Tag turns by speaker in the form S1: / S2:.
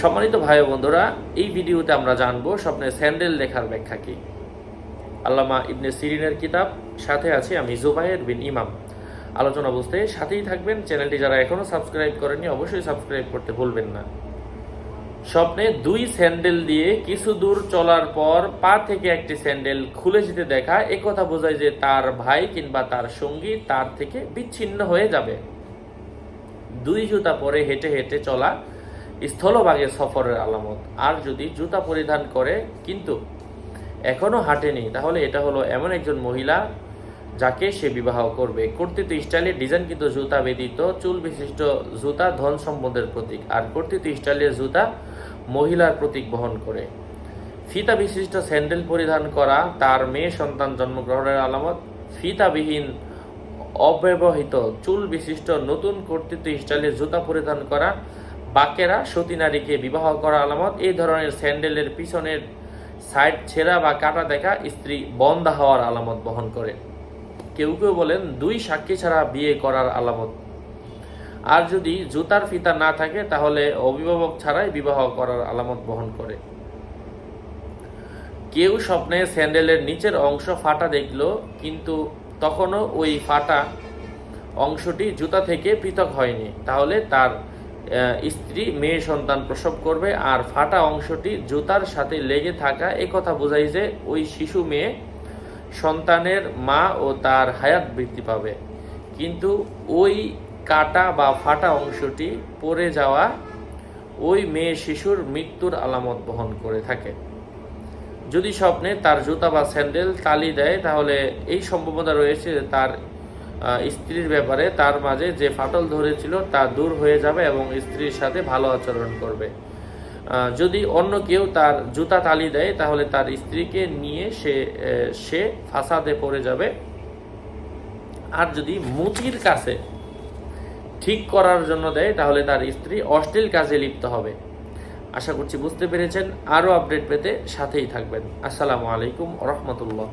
S1: সম্মানিত ভাই বন্ধুরা, এই ভিডিওতে আমরা জানব স্বপ্নে স্যান্ডেল লেখার ব্যাখ্যা কি। আল্লামা ইবনে সিরিনের কিতাব, সাথে আছি আমি জুবাইর বিন ইমাম। আলোচনা বুঝতে সাথেই থাকবেন। চ্যানেলটি যারা এখনও সাবস্ক্রাইব করেনি অবশ্যই সাবস্ক্রাইব করতে ভুলবেন না। স্বপ্নে দুই স্যান্ডেল দিয়ে কিছু দূর চলার পর পা থেকে একটি স্যান্ডেল খুলে যেতে দেখা একথা বোঝায় যে তার ভাই কিংবা তার সঙ্গী তার থেকে বিচ্ছিন্ন হয়ে যাবে। দুই জুতা পরে হেঁটে হেঁটে চলা স্থলভাগে সফরের আলামত। আর যদি জুতা পরিধান করে, কিন্তু এখনও হাঁটেনি, তাহলে এটা হলো এমন একজন মহিলা যাকে সে বিবাহ করবে। কর্তৃত্ব স্টাইলের ডিজাইন কিন্তু জুতা ব্যতীত চুল বিশিষ্ট জুতা ধন সম্পদের প্রতীক, আর কর্তৃত্ব স্টাইলের জুতা মহিলার প্রতীক বহন করে। ফিতা বিশিষ্ট স্যান্ডেল পরিধান করা, তার মেয়ে সন্তান জন্মগ্রহণের আলামত। ফিতাবিহীন অব্যবহৃত চুল বিশিষ্ট নতুন কর্তৃত্ব স্টাইলের জুতা পরিধান করা বাকেরা সতী নারীকে বিবাহ করা আলামত। এই ধরনের স্যান্ডেলের পিছনের সাইড ছেঁড়া বা কাটা দেখা স্ত্রী বন্ধা হওয়ার আলামত বহন করে। কেউ কেউ বলেন দুই সাক্ষী ছাড়া বিয়ে করার আলামত। আর যদি জুতার ফিতা না থাকে, তাহলে অভিভাবক ছাড়াই বিবাহ করার আলামত বহন করে। কেউ স্বপ্নে স্যান্ডেলের নিচের অংশ ফাটা দেখল, কিন্তু তখনও ওই ফাটা অংশটি জুতা থেকে পৃথক হয়নি। তাহলে তার স্ত্রী, মেয়ে সন্তান প্রসব করবে আর ফাটা অংশটি জুতার সাথে লেগে থাকা এ কথা বোঝায় যে ওই শিশু মেয়ে সন্তানের মা ও তার হায়াত বৃদ্ধি পাবে। কিন্তু ওই কাটা বা ফাটা অংশটি পড়ে যাওয়া ওই মেয়ে শিশুর মৃত্যুর আলামত বহন করে থাকে। যদি স্বপ্নে তার জুতা বা স্যান্ডেল তালি দেয়, তাহলে এই সম্ভাবনা রয়েছে যে তার স্ত্রীর ব্যাপারে তার মাঝে যে ফাটল ধরেছিল তা দূর হয়ে যাবে এবং স্ত্রীর সাথে ভালো আচরণ করবে। যদি অন্য কেউ তার জুতা তালি দেয়, তাহলে তার স্ত্রীকে নিয়ে সে সে ফাসাদে পড়ে যাবে। আর যদি মুচির কাছে ঠিক করার জন্য দেয়, তাহলে তার স্ত্রী অশ্লীল কাজে লিপ্ত হবে। আশা করছি বুঝতে পেরেছেন। আরও আপডেট পেতে সাথেই থাকবেন। আসসালামু আলাইকুম রহমতুল্লাহ।